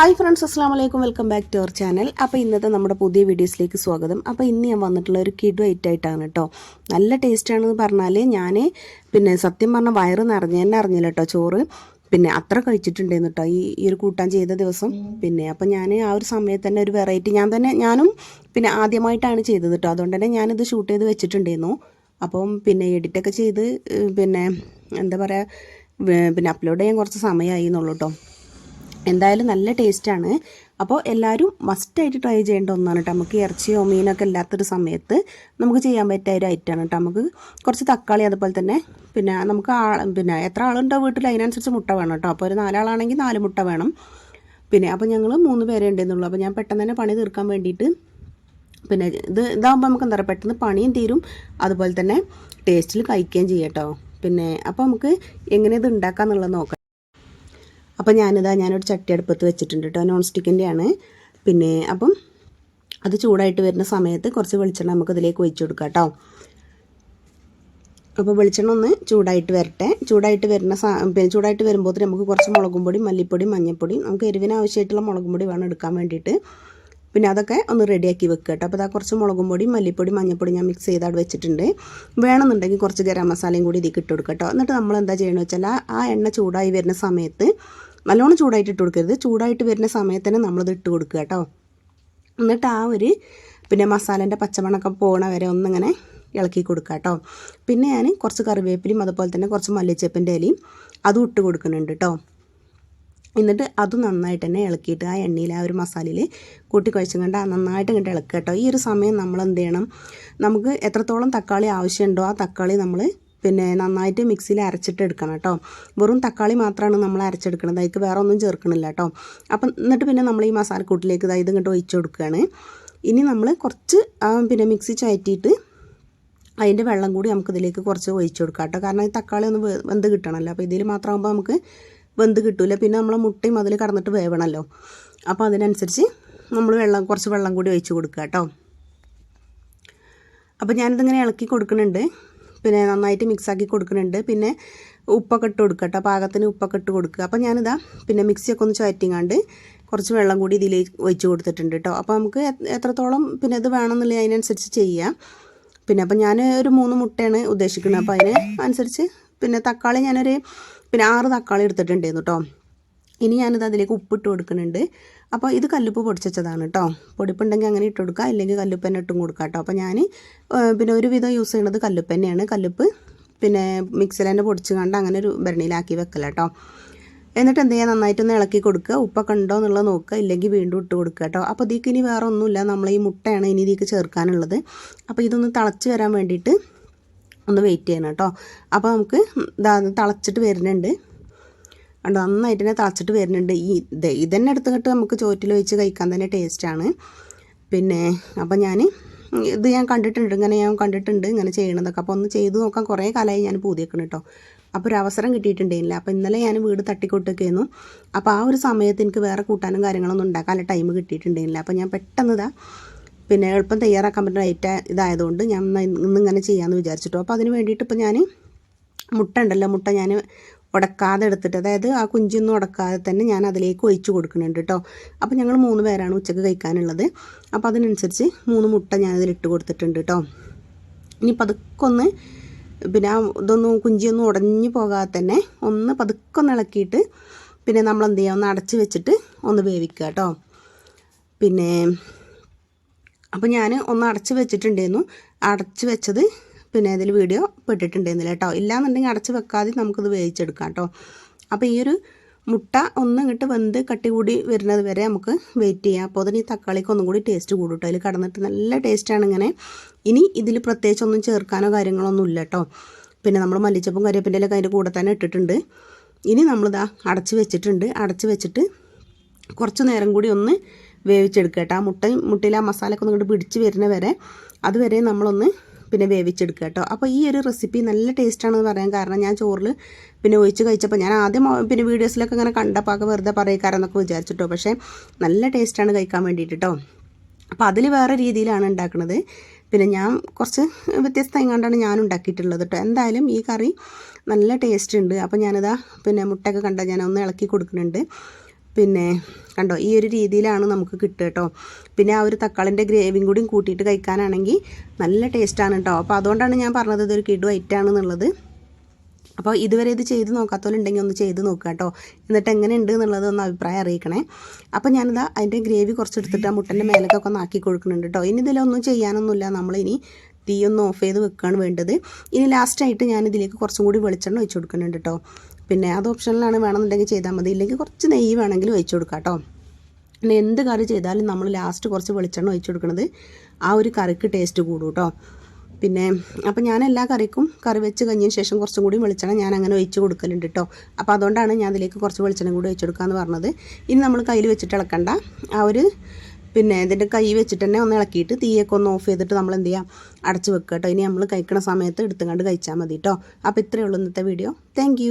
Hi friends അസ്സാം വലൈക്കും welcome back to our channel അപ്പോൾ ഇന്നത്തെ നമ്മുടെ പുതിയ വീഡിയോസിലേക്ക് സ്വാഗതം. അപ്പോൾ ഇന്ന് ഞാൻ വന്നിട്ടുള്ള ഒരു കിഡ് വൈറ്റ് ആയിട്ടാണ് കേട്ടോ. നല്ല ടേസ്റ്റ് ആണെന്ന് പറഞ്ഞാൽ ഞാൻ പിന്നെ സത്യം പറഞ്ഞ വയറ് നിറഞ്ഞ തന്നെ അറിഞ്ഞില്ല കേട്ടോ ചോറ്. പിന്നെ അത്ര കഴിച്ചിട്ടുണ്ടായിരുന്നു കേട്ടോ ഈ ഈ ഒരു കൂട്ടാൻ ചെയ്ത ദിവസം. പിന്നെ അപ്പം ഞാൻ ആ ഒരു സമയത്ത് തന്നെ ഒരു വെറൈറ്റി ഞാൻ തന്നെ ഞാനും പിന്നെ ആദ്യമായിട്ടാണ് ചെയ്തത് കേട്ടോ. അതുകൊണ്ട് തന്നെ ഞാനിത് ഷൂട്ട് ചെയ്ത് വെച്ചിട്ടുണ്ടായിരുന്നു. അപ്പം പിന്നെ എഡിറ്റൊക്കെ ചെയ്ത് പിന്നെ എന്താ പറയുക പിന്നെ അപ്ലോഡ് ചെയ്യാൻ കുറച്ച് സമയമായി എന്നുള്ളൂ കേട്ടോ. എന്തായാലും നല്ല ടേസ്റ്റാണ് അപ്പോൾ എല്ലാവരും മസ്റ്റായിട്ട് ട്രൈ ചെയ്യേണ്ട ഒന്നാണ് കേട്ടോ നമുക്ക് ഇറച്ചിയോ മീനൊക്കെ ഇല്ലാത്തൊരു സമയത്ത് നമുക്ക് ചെയ്യാൻ പറ്റിയ ഒരു ഐറ്റമാണ് കേട്ടോ നമുക്ക് കുറച്ച് തക്കാളി അതുപോലെ തന്നെ പിന്നെ നമുക്ക് ആ പിന്നെ എത്ര ആളുണ്ടോ വീട്ടിൽ അതിനനുസരിച്ച് മുട്ട വേണം കേട്ടോ അപ്പോൾ ഒരു നാലാളാണെങ്കിൽ നാല് മുട്ട വേണം. പിന്നെ അപ്പോൾ ഞങ്ങൾ മൂന്ന് പേരേ ഉണ്ടെന്നുള്ളൂ. അപ്പോൾ ഞാൻ പെട്ടെന്ന് തന്നെ പണി തീർക്കാൻ വേണ്ടിയിട്ട് പിന്നെ ഇത് ഇതാകുമ്പോൾ നമുക്ക് എന്താ പറയുക പെട്ടെന്ന് പണിയും തീരും. അതുപോലെ തന്നെ ടേസ്റ്റിൽ കഴിക്കുകയും ചെയ്യാം കേട്ടോ പിന്നെ അപ്പോൾ നമുക്ക് എങ്ങനെ ഇത് ഉണ്ടാക്കാന്നുള്ളത് നോക്കാം. അപ്പോൾ ഞാനിതാ ഞാനൊരു ചട്ടി അടുപ്പത്ത് വെച്ചിട്ടുണ്ട് കേട്ടോ നോൺ സ്റ്റിക്കിന്റെയാണ് പിന്നെ അപ്പം അത് ചൂടായിട്ട് വരുന്ന സമയത്ത് കുറച്ച് വെളിച്ചെണ്ണ നമുക്ക് ഇതിലേക്ക് ഒഴിച്ചു കൊടുക്കാം കേട്ടോ അപ്പോൾ വെളിച്ചെണ്ണ ഒന്ന് ചൂടായിട്ട് വരട്ടെ. ചൂടായിട്ട് വരുന്ന ചൂടായിട്ട് വരുമ്പോൾ നമുക്ക് കുറച്ച് മുളകും പൊടി മല്ലിപ്പൊടി മഞ്ഞൾപ്പൊടി നമുക്ക് എരിവിന് ആവശ്യമായിട്ടുള്ള മുളകും പൊടി വേണം എടുക്കാൻ വേണ്ടിയിട്ട്. പിന്നെ അതൊക്കെ ഒന്ന് റെഡിയാക്കി വെക്കുക കേട്ടോ അപ്പോൾ അതാ കുറച്ച് മുളകും പൊടി മല്ലിപ്പൊടി മഞ്ഞൾപ്പൊടി ഞാൻ മിക്സ് ചെയ്ത് അവിടെ വെച്ചിട്ടുണ്ട്. വേണമെന്നുണ്ടെങ്കിൽ കുറച്ച് ഗരം മസാലയും കൂടി ഇതിൽ ഇട്ട് കേട്ടോ എന്നിട്ട് നമ്മൾ എന്താ ചെയ്യണമെന്ന് വെച്ചാൽ ആ എണ്ണ ചൂടായി വരുന്ന സമയത്ത് നല്ലോണം ചൂടായിട്ട് ഇട്ട് കൊടുക്കരുത്. ചൂടായിട്ട് വരുന്ന സമയത്ത് തന്നെ നമ്മളിത് ഇട്ട് കൊടുക്കുക കേട്ടോ. എന്നിട്ട് ആ ഒരു പിന്നെ മസാലേന്റെ പച്ചമണക്കം പോകണ വരെ ഒന്നിങ്ങനെ ഇളക്കി കൊടുക്കുക കേട്ടോ. പിന്നെ ഞാൻ കുറച്ച് കറിവേപ്പിലയും അതുപോലെ തന്നെ കുറച്ച് മല്ലിച്ചപ്പിന്റെ ഇലയും അതും ഇട്ട് കൊടുക്കുന്നുണ്ട് കേട്ടോ. എന്നിട്ട് അത് നന്നായിട്ട് തന്നെ ഇളക്കിയിട്ട് ആ എണ്ണയിൽ ആ ഒരു മസാലയിൽ കൂട്ടി കുഴച്ചും കണ്ട് നന്നായിട്ട് ഇങ്ങോട്ട് ഇളക്കുക കേട്ടോ. ഈ ഒരു സമയം നമ്മൾ എന്ത് ചെയ്യണം? നമുക്ക് എത്രത്തോളം തക്കാളി ആവശ്യമുണ്ടോ ആ തക്കാളി നമ്മൾ പിന്നെ നന്നായിട്ട് മിക്സിയിൽ അരച്ചിട്ട് എടുക്കണം കേട്ടോ. വെറും തക്കാളി മാത്രമാണ് നമ്മൾ അരച്ചെടുക്കുന്നത് അതിലേക്ക് വേറെ ഒന്നും ചേർക്കണില്ല കേട്ടോ. അപ്പം എന്നിട്ട് പിന്നെ നമ്മൾ ഈ മസാലക്കൂട്ടിലേക്ക് ഇതാ ഇത് ഇങ്ങോട്ട് ഒഴിച്ചു കൊടുക്കുകയാണ്. ഇനി നമ്മൾ കുറച്ച് പിന്നെ മിക്സി ചയറ്റിയിട്ട് അതിന്റെ വെള്ളം കൂടി നമുക്ക് ഇതിലേക്ക് കുറച്ച് ഒഴിച്ചു കൊടുക്കാം കേട്ടോ. കാരണം ഈ തക്കാളി ഒന്ന് വെന്ത് കിട്ടണമല്ലോ. അപ്പോൾ ഇതിൽ മാത്രമാകുമ്പോൾ നമുക്ക് വെന്ത് കിട്ടില്ല പിന്നെ നമ്മൾ മുട്ടയും അതിൽ കടന്നിട്ട് വേവണമല്ലോ. അപ്പോൾ അതിനനുസരിച്ച് നമ്മൾ വെള്ളം കുറച്ച് വെള്ളം കൂടി ഒഴിച്ച് കൊടുക്കുക കേട്ടോ. അപ്പോൾ ഞാനിതിങ്ങനെ ഇളക്കി കൊടുക്കുന്നുണ്ട്. പിന്നെ നന്നായിട്ട് മിക്സാക്കി കൊടുക്കുന്നുണ്ട്. പിന്നെ ഉപ്പൊക്കെ ഇട്ട് കൊടുക്കുക കേട്ടോ. പാകത്തിന് ഉപ്പൊക്കെ ഇട്ട് കൊടുക്കുക അപ്പോൾ ഞാനിതാ പിന്നെ മിക്സിയൊക്കെ ഒന്ന് ചുവറ്റിങ്ങാണ്ട് കുറച്ച് വെള്ളം കൂടി ഇതിൽ ഒഴിച്ച് കൊടുത്തിട്ടുണ്ട് കേട്ടോ. അപ്പോൾ നമുക്ക് എത്രത്തോളം പിന്നെ ഇത് വേണമെന്നില്ല അതിനനുസരിച്ച് ചെയ്യാം. പിന്നെ അപ്പോൾ ഞാൻ ഒരു മൂന്ന് മുട്ടയാണ് ഉദ്ദേശിക്കുന്നത്. അപ്പോൾ അതിന് അനുസരിച്ച് പിന്നെ തക്കാളി ഞാനൊരു പിന്നെ ആറ് തക്കാളി എടുത്തിട്ടുണ്ടായിരുന്നു കേട്ടോ. ഇനി ഞാനിത് അതിലേക്ക് ഉപ്പിട്ട് കൊടുക്കുന്നുണ്ട്. അപ്പോൾ ഇത് കല്ലുപ്പ് പൊടിച്ചതാണ് കേട്ടോ പൊടിപ്പുണ്ടെങ്കിൽ അങ്ങനെ ഇട്ട് കൊടുക്കുക. അല്ലെങ്കിൽ കല്ലുപ്പ് തന്നെ ഇട്ടും കൊടുക്കുക കേട്ടോ അപ്പോൾ ഞാൻ പിന്നെ ഒരു വിധം യൂസ് ചെയ്യുന്നത് കല്ലുപ്പ് തന്നെയാണ്. കല്ലുപ്പ് പിന്നെ മിക്സിൽ തന്നെ പൊടിച്ച് കണ്ട് അങ്ങനെ ഒരു ഭരണിയിലാക്കി വെക്കല കേട്ടോ എന്നിട്ട് എന്ത് ചെയ്യുക? നന്നായിട്ടൊന്ന് ഇളക്കി കൊടുക്കുക. ഉപ്പൊക്കെ ഉണ്ടോ എന്നുള്ളത് നോക്കുക. ഇല്ലെങ്കിൽ വീണ്ടും ഇട്ട് കൊടുക്കുക കേട്ടോ അപ്പോൾ ഇതിക്ക് ഇനി വേറെ ഒന്നുമില്ല. നമ്മൾ ഈ മുട്ടയാണ് ഇനി ഇതിക്ക് ചേർക്കാനുള്ളത്. അപ്പോൾ ഇതൊന്ന് തിളച്ച് വരാൻ വേണ്ടിയിട്ട് ഒന്ന് വെയിറ്റ് ചെയ്യണം കേട്ടോ അപ്പോൾ നമുക്ക് തിളച്ചിട്ട് വരുന്നുണ്ട്. കണ്ടോ നന്നായിട്ട് തന്നെ തിളച്ചിട്ട് വരുന്നുണ്ട്. ഈ ഇത് ഇതന്നെ എടുത്തിട്ട് നമുക്ക് ചോറ്റിൽ വെച്ച് കഴിക്കാൻ തന്നെ ടേസ്റ്റാണ് പിന്നെ അപ്പം ഞാൻ ഇത് ഞാൻ കണ്ടിട്ടുണ്ട് ഇങ്ങനെ ഞാൻ കണ്ടിട്ടുണ്ട് ഇങ്ങനെ ചെയ്യണതൊക്കെ. അപ്പോൾ ഒന്ന് ചെയ്ത് നോക്കാൻ കുറേ കാലമായി ഞാൻ പൂതിയേക്കണം കേട്ടോ അപ്പോൾ ഒരു അവസരം കിട്ടിയിട്ടുണ്ടായില്ല അപ്പോൾ ഇന്നലെ ഞാൻ വീട് തട്ടിക്കൊട്ടൊക്കെയായിരുന്നു അപ്പോൾ ആ ഒരു സമയത്ത് എനിക്ക് വേറെ കൂട്ടാനും കാര്യങ്ങളൊന്നും ഉണ്ടാക്കാനുള്ള ടൈം കിട്ടിയിട്ടുണ്ടായില്ല അപ്പോൾ ഞാൻ പെട്ടെന്ന് ഇതാ പിന്നെ എളുപ്പം തയ്യാറാക്കാൻ പറ്റുന്ന ഐറ്റം ഇതായതുകൊണ്ട് ഞാൻ ഇന്ന് ഇന്നിങ്ങനെ ചെയ്യാമെന്ന് വിചാരിച്ചിട്ടോ. അപ്പോൾ അതിന് വേണ്ടിയിട്ട് ഇപ്പോൾ ഞാൻ മുട്ട ഉണ്ടല്ലോ മുട്ട ഞാൻ ഉടക്കാതെ എടുത്തിട്ട് അതായത് ആ കുഞ്ചൊന്നും ഉടക്കാതെ തന്നെ ഞാൻ അതിലേക്ക് ഒഴിച്ച് കൊടുക്കുന്നുണ്ട് കേട്ടോ. അപ്പോൾ ഞങ്ങൾ മൂന്ന് പേരാണ് ഉച്ചയ്ക്ക് കഴിക്കാനുള്ളത്. അപ്പോൾ അതിനനുസരിച്ച് മൂന്ന് മുട്ട ഞാൻ അതിലിട്ട് കൊടുത്തിട്ടുണ്ട് കേട്ടോ. ഇനി പതുക്കെ ഒന്ന് പിന്നെ ആ ഇതൊന്നും കുഞ്ചിയൊന്നും ഉടഞ്ഞു പോകാതെ തന്നെ ഒന്ന് പതുക്കൊന്ന് ഇളക്കിയിട്ട് പിന്നെ നമ്മൾ എന്ത് ചെയ്യുക ഒന്ന് അടച്ച് വെച്ചിട്ട് ഒന്ന് വേവിക്കുക കേട്ടോ. പിന്നെ അപ്പോൾ ഞാൻ ഒന്ന് അടച്ച് വെച്ചിട്ടുണ്ടായിരുന്നു. അടച്ച് വെച്ചത് പിന്നെ ഇതിൽ വീഡിയോ പെട്ടിട്ടുണ്ടായിരുന്നില്ല കേട്ടോ ഇല്ലാന്നുണ്ടെങ്കിൽ അടച്ച് വെക്കാതെ നമുക്കിത് വേവിച്ചെടുക്കാം കേട്ടോ അപ്പോൾ ഈ ഒരു മുട്ട ഒന്ന് ഇങ്ങോട്ട് വെന്ത് കട്ടി കൂടി വരുന്നത് വരെ നമുക്ക് വെയിറ്റ് ചെയ്യാം. അപ്പോൾ അതിന് ഈ തക്കാളിക്ക് ഒന്നും കൂടി ടേസ്റ്റ് കൂടും കേട്ടോ അതിൽ കടന്നിട്ട് നല്ല ടേസ്റ്റാണ് ഇങ്ങനെ. ഇനി ഇതിൽ പ്രത്യേകിച്ച് ഒന്നും ചേർക്കാനോ കാര്യങ്ങളൊന്നും ഇല്ല കേട്ടോ പിന്നെ നമ്മൾ മല്ലിച്ചപ്പും കരിവേപ്പിന്റെ ഇലയൊക്കെ അതിന്റെ കൂടെ തന്നെ ഇട്ടിട്ടുണ്ട്. ഇനി നമ്മളിതാ അടച്ച് വെച്ചിട്ടുണ്ട്. അടച്ച് വെച്ചിട്ട് കുറച്ച് നേരം കൂടി ഒന്ന് വേവിച്ചെടുക്കുക കേട്ടോ ആ മുട്ടയും മുട്ടയിൽ ആ മസാലയൊക്കെ ഒന്ന് ഇങ്ങോട്ട് പിടിച്ച് വരുന്ന വരെ അതുവരെ നമ്മളൊന്ന് പിന്നെ വേവിച്ചെടുക്കുക കേട്ടോ. അപ്പോൾ ഈ ഒരു റെസിപ്പി നല്ല ടേസ്റ്റാണെന്ന് പറയാൻ കാരണം ഞാൻ ചോറിൽ പിന്നെ ഒഴിച്ച് കഴിച്ചപ്പോൾ ഞാൻ ആദ്യം പിന്നെ വീഡിയോസിലൊക്കെ ഇങ്ങനെ കണ്ടപ്പോൾ ഒക്കെ വെറുതെ പറയിക്കാരെന്നൊക്കെ വിചാരിച്ചിട്ടോ. പക്ഷേ നല്ല ടേസ്റ്റാണ് കഴിക്കാൻ വേണ്ടിയിട്ട് കേട്ടോ അപ്പോൾ അതിൽ വേറെ രീതിയിലാണ് ഉണ്ടാക്കുന്നത് പിന്നെ ഞാൻ കുറച്ച് വ്യത്യസ്തം എങ്ങാണ്ടാണ് ഞാൻ ഉണ്ടാക്കിയിട്ടുള്ളത് കേട്ടോ എന്തായാലും ഈ കറി നല്ല ടേസ്റ്റ് ഉണ്ട്. അപ്പോൾ ഞാനിതാ പിന്നെ മുട്ടയൊക്കെ കണ്ടാൽ ഞാൻ ഒന്ന് ഇളക്കി കൊടുക്കുന്നുണ്ട്. പിന്നെ കണ്ടോ ഈ ഒരു രീതിയിലാണ് നമുക്ക് കിട്ടുക കേട്ടോ. പിന്നെ ആ ഒരു തക്കാളിന്റെ ഗ്രേവിയും കൂടിയും കൂട്ടിയിട്ട് കഴിക്കാനാണെങ്കിൽ നല്ല ടേസ്റ്റാണ് കേട്ടോ. അപ്പോൾ അതുകൊണ്ടാണ് ഞാൻ പറഞ്ഞത് ഇതൊരു കിടു ഐറ്റാണെന്നുള്ളത് അപ്പോൾ ഇതുവരെ ഇത് ചെയ്ത് നോക്കാത്തവരുണ്ടെങ്കിൽ ഒന്ന് ചെയ്ത് നോക്കുക കേട്ടോ. എന്നിട്ട് എങ്ങനെയുണ്ട് എന്നുള്ളത് ഒന്ന് അഭിപ്രായം അറിയിക്കണേ. അപ്പോൾ ഞാനിതാ അതിന്റെ ഗ്രേവി കുറച്ചെടുത്തിട്ട് ആ മുട്ടന്റെ മേലൊക്കെ ഒന്ന് ആക്കി കൊടുക്കുന്നുണ്ട് കേട്ടോ. ഇനി ഇതിലൊന്നും ചെയ്യാനൊന്നുമില്ല. നമ്മളിനി തീ ഒന്ന് ഓഫ് ചെയ്ത് വെക്കുകയാണ് വേണ്ടത്. ഇനി ലാസ്റ്റായിട്ട് ഞാൻ ഇതിലേക്ക് കുറച്ചും കൂടി വെളിച്ചെണ്ണ ഒഴിച്ച് കൊടുക്കുന്നുണ്ട് കേട്ടോ. പിന്നെ അത് ഓപ്ഷനിലാണ് വേണമെന്നുണ്ടെങ്കിൽ ചെയ്താൽ മതി. ഇല്ലെങ്കിൽ കുറച്ച് നെയ്യ് വേണമെങ്കിൽ ഒഴിച്ചു കൊടുക്കാം കേട്ടോ. പിന്നെ എന്ത് കറി ചെയ്താലും നമ്മൾ ലാസ്റ്റ് കുറച്ച് വെളിച്ചെണ്ണ ഒഴിച്ചു കൊടുക്കുന്നത് ആ ഒരു കറിക്ക് ടേസ്റ്റ് കൂടും കേട്ടോ. പിന്നെ അപ്പോൾ ഞാൻ എല്ലാ കറിക്കും കറി വെച്ച് കഴിഞ്ഞതിന് ശേഷം കുറച്ചും കൂടി വെളിച്ചെണ്ണ ഞാൻ അങ്ങനെ ഒഴിച്ച് കൊടുക്കലുണ്ട് കേട്ടോ. അപ്പോൾ അതുകൊണ്ടാണ് ഞാൻ അതിലേക്ക് കുറച്ച് വെളിച്ചെണ്ണ കൂടി ഒഴിച്ച് കൊടുക്കാമെന്ന് പറഞ്ഞത്. ഇനി നമ്മൾ കയ്യിൽ വെച്ചിട്ട് ഇളക്കണ്ട. ആ ഒരു പിന്നെ ഇതിന്റെ കൈ വെച്ചിട്ട് തന്നെ ഒന്ന് ഇളക്കിയിട്ട് തീയൊക്കെ ഒന്ന് ഓഫ് ചെയ്തിട്ട് നമ്മൾ എന്ത് ചെയ്യാം? അടച്ച് വെക്കുക കേട്ടോ. ഇനി നമ്മൾ കഴിക്കുന്ന സമയത്ത് എടുത്തുകൊണ്ട് കഴിച്ചാൽ മതി കേട്ടോ. അപ്പോൾ ഇത്രയേ ഉള്ളൂ ഇന്നത്തെ വീഡിയോ താങ്ക്